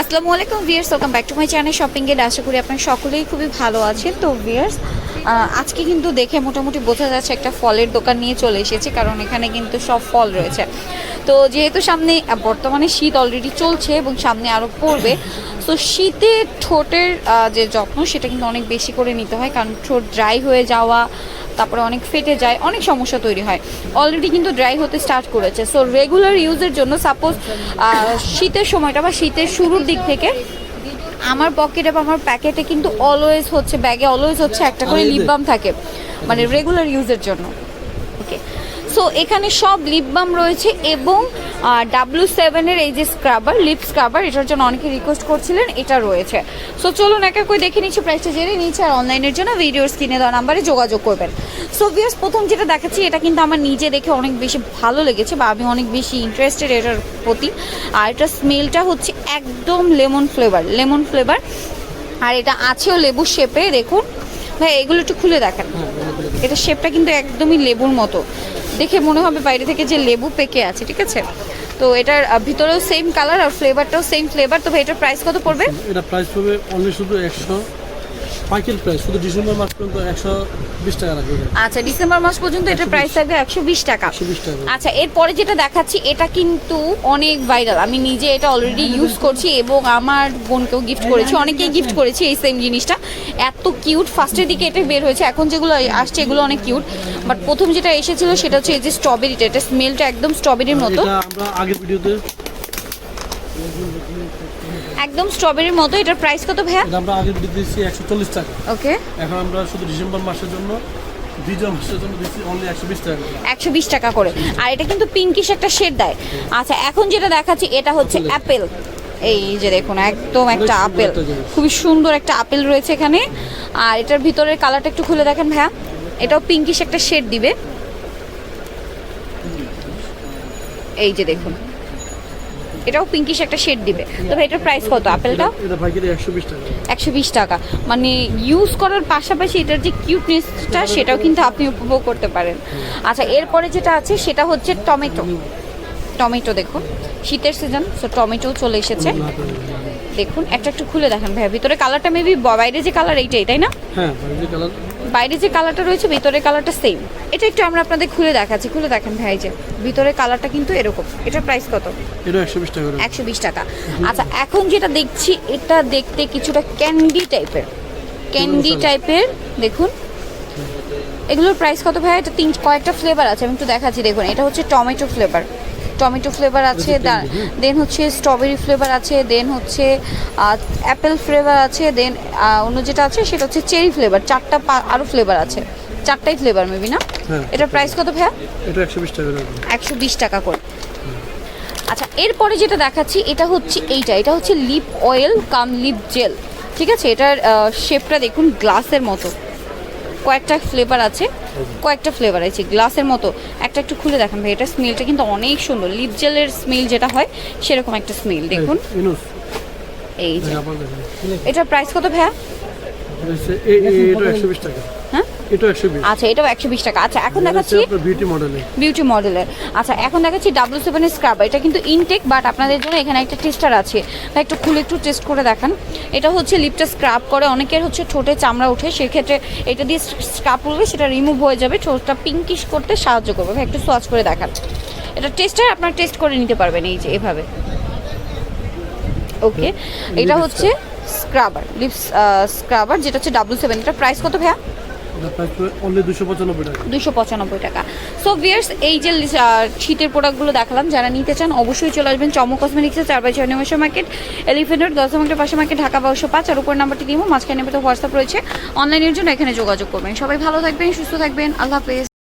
আসসালামু আলাইকুম viewers welcome back to my channel shopping এর আশা করি আপনারা সকলেই খুবই ভালো আছেন। তো ভিয়ার্স আজকে কিন্তু দেখে মোটামুটি বোঝা যাচ্ছে একটা ফলের দোকান নিয়ে চলে এসেছি, কারণ এখানে কিন্তু সব ফল রয়েছে। তো যেহেতু সামনে বর্তমানে শীত অলরেডি চলছে এবং সামনে আরও পড়বে, তো শীতে ঠোঁটের যে যত্ন, সেটা কিন্তু অনেক বেশি করে নিতে হয়, কারণ ঠোঁট ড্রাই হয়ে যাওয়া তারপরে অনেক ফেটে যায় অনেক সমস্যা তৈরি হয়। অলরেডি কিন্তু ড্রাই হতে স্টার্ট করেছে। সো রেগুলার ইউজের জন্য সাপোজ শীতের সময়টা বা শীতের শুরুর দিক থেকে আমার পকেটে বা আমার প্যাকেটে কিন্তু অলওয়েজ হচ্ছে ব্যাগে অলওয়েজ হচ্ছে একটা করে লিপবাম থাকে। মানে রেগুলার ইউজের জন্য। সো এখানে সব লিপ বাম রয়েছে এবং ডাব্লিউ সেভেনের এই যে স্ক্রাবার লিপ স্ক্রাবার এটার জন্য অনেকে রিকোয়েস্ট করছিলেন এটা রয়েছে। সো চলুন একা করে দেখে নিচ্ছি প্রাইসটা জেনে নিচ্ছি আর অনলাইনের জন্য ভিডিওর স্ক্রিনে দেওয়া নাম্বারে যোগাযোগ করবেন। সো ভিয়ার্স প্রথম যেটা দেখাচ্ছি এটা কিন্তু আমার নিজে দেখে অনেক বেশি ভালো লেগেছে বা আমি অনেক বেশি ইন্টারেস্টেড এটার প্রতি। আর এটার স্মেলটা হচ্ছে একদম লেমন ফ্লেভার লেমন ফ্লেভার আর এটা আছেও লেবু শেপে দেখুন। ভাই এগুলো একটু খুলে দেখেন। এটা শেপটা কিন্তু একদমই লেবুর মতো। দেখে মনে হবে বাইরে থেকে যে লেবু পেকে আছে, ঠিক আছে? তো এটার ভিতরেও সেম কালার আর ফ্লেভারটাও সেম ফ্লেভার তো ভাই এটার প্রাইস কত পড়বে? এটা প্রাইস পড়বে অনলি শুধু একশো পাইকারি প্রাইস শুধু ডিসেম্বর মাস পর্যন্ত একশো বিশ টাকা রাখবে আচ্ছা ডিসেম্বর মাস পর্যন্ত এটার প্রাইস থাকবে একশো বিশ টাকা। একশো বিশ টাকা। আচ্ছা এরপরে যেটা দেখাচ্ছি এটা কিন্তু অনেক ভাইরাল আমি নিজে এটা অলরেডি ইউজ করছি এবং আমার বোনকেও গিফট করেছি। অনেকেই গিফট করেছি এই সেম জিনিসটা। এত কিউট ফার্স্টের দিকে এটা বের হয়েছে। এখন যেগুলো আসছে এগুলো অনেক কিউট বাট প্রথম যেটা এসেছিল সেটা হচ্ছে এই যে স্ট্রবেরিটা এটা স্মেলটা একদম স্ট্রবেরির মতো। এটা আমরা আগের ভিডিওতে একদম স্ট্রবেরির মতো এটার প্রাইস কত ভাইয়া? এটা আমরা দিচ্ছি একশো চল্লিশ টাকা। ওকে। এখন আমরা শুধু ডিসেম্বর মাসের জন্য একশো বিশ টাকা করে। আর এটা কিন্তু পিঙ্কিশ একটা শেড দেয়। আচ্ছা এখন যেটা দেখাচ্ছি এটা হচ্ছে অ্যাপেল এই যে দেখুন একদম একটা আপেল খুবই সুন্দর একটা আপেল রয়েছে এখানে। আর এটার ভিতরের কালারটা একটু খুলে দেখেন ভাইয়া। এটাও পিঙ্কিশ একটা শেড দিবে। এই যে দেখুন। এটাও পিঙ্কিশ একটা শেড দিবে। তবে এটার প্রাইস কত? আপেলটা? একশো বিশ টাকা। মানে ইউজ করার পাশাপাশি এটার যে কিউটনেসটা সেটাও কিন্তু আপনি উপভোগ করতে পারেন। আচ্ছা এরপরে যেটা আছে সেটা হচ্ছে টমেটো। টমেটো দেখুন। শীতের সিজন সো টমেটো চলে এসেছে। দেখুন একটা একটু খুলে দেখেন। ভাইয়া ভিতরে কালারটা মেবি বাইরে যে কালার এইটাই তাই না? হ্যাঁ কালার বাইরে যে কালারটা রয়েছে ভিতরে কালারটা সেম এটা একটু আমরা আপনাদের খুলে দেখাচ্ছি। খুলে দেখেন ভাই যে ভিতরে কালারটা কিন্তু এরকম। এটার প্রাইস কত? এটা একশো বিশ টাকা করে। একশো বিশ টাকা। আচ্ছা এখন যেটা দেখছি এটা দেখতে কিছুটা ক্যান্ডি টাইপের ক্যান্ডি টাইপের দেখুন। এগুলোর প্রাইস কত ভাই? এটা তিন কয়েকটা ফ্লেভার আছে আমি একটু দেখাচ্ছি দেখুন। এটা হচ্ছে টমেটো ফ্লেভার টমেটো ফ্লেভার আছে দেন হচ্ছে স্ট্রবেরি ফ্লেভার আছে দেন হচ্ছে অ্যাপেল ফ্লেভার আছে দেন অন্য যেটা আছে সেটা হচ্ছে চেরি ফ্লেভার চারটা আরও ফ্লেভার আছে। চারটাই ফ্লেভার মেবি না? হ্যাঁ। এটার প্রাইস কত ভাইয়া? এটা একশো বিশ টাকা একশো বিশ টাকা করে। আচ্ছা এরপরে যেটা দেখাচ্ছি এটা হচ্ছে এইটা। এটা হচ্ছে lip oil cum lip gel ঠিক আছে? এটার শেপটা দেখুন গ্লাসের মতো। কয়েকটা ফ্লেভার আছে কয়েকটা ফ্লেভার আছে গ্লাসের মতো। একটা একটু খুলে দেখেন ভাই এটা স্মেলটা কিন্তু অনেক সুন্দর। লিপ জেলের স্মেল যেটা হয় সেরকম একটা স্মেল দেখুন। এই যে। এটা এটার প্রাইস কত ভাইয়া? হ্যাঁ? এটা আচ্ছা এটাও একশো বিশ টাকা। আচ্ছা এখন দেখাচ্ছি বিউটি মডেলে বিউটি মডেলের আচ্ছা এখন দেখাচ্ছি ডাব্লিউ সেভেনের স্ক্রাব এটা কিন্তু ইনটেক বাট আপনাদের জন্য এখানে একটা টেস্টার আছে। ভাই একটু খুলে একটু টেস্ট করে দেখান। এটা হচ্ছে লিপটা স্ক্রাব করে। অনেকের হচ্ছে ঠোঁটে চামড়া ওঠে। সেক্ষেত্রে এটা দিয়ে স্ক্রাব করবে সেটা রিমুভ হয়ে যাবে। ঠোঁটটা পিঙ্কিশ করতে সাহায্য করবে। ভাই একটু সোয়াচ করে দেখান। এটা টেস্টার আপনার টেস্ট করে নিতে পারবেন এই যে এভাবে। ওকে এটা হচ্ছে স্ক্রাবার লিপস স্ক্রাবার যেটা হচ্ছে ডাব্লিউ সেভেন এটা প্রাইস কত ভাইয়া? দুশো পঁচানব্বই টাকা। সো এই যে শীতের প্রোডাক্টগুলো দেখালাম, যারা নিতে চান, অবশ্যই চলে আসবেন চমক কসমেটিক্সের চার বাই ছয় নম্বর মার্কেট এলিফেন্ট দশ নম্বরের পাশে মার্কেট ঢাকা বারোশো পাঁচ, আর উপর নাম্বারটি দিব মাঝখানে তো হোয়াটসঅ্যাপ রয়েছে। অনলাইনের জন্য এখানে যোগাযোগ করবেন। সবাই ভালো থাকবেন, সুস্থ থাকবেন, আল্লাহ হাফেজ।